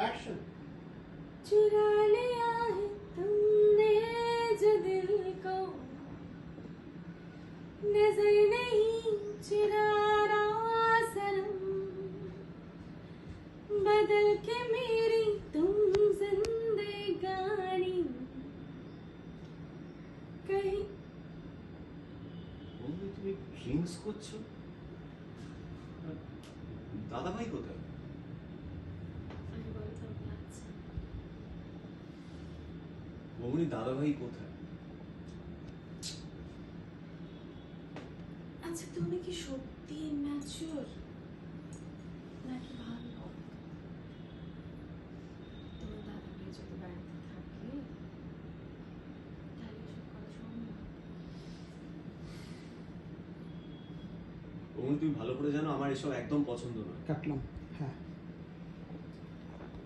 Action. चुरा लिया है तुमने जो दिल को नजर नहीं चुरा रहा सनम बदल के मेरी तुम जिंदगानी कहीं বন্ধু তুমি ড্রিঙ্কস করছো দাদা ভাই কোথায় বৌমনি দাদা ভাই কোথায়? আচ্ছা তুমি কি সত্যি ম্যাচিওর নাকি ভালো? তোমার দাদা ভাই যদি বাড়িতে থাকে তাহলে এসব সম্ভব তুমি ভালো করে জানো আমার এসব একদম পছন্দ নয়। কাটলাম হ্যাঁ।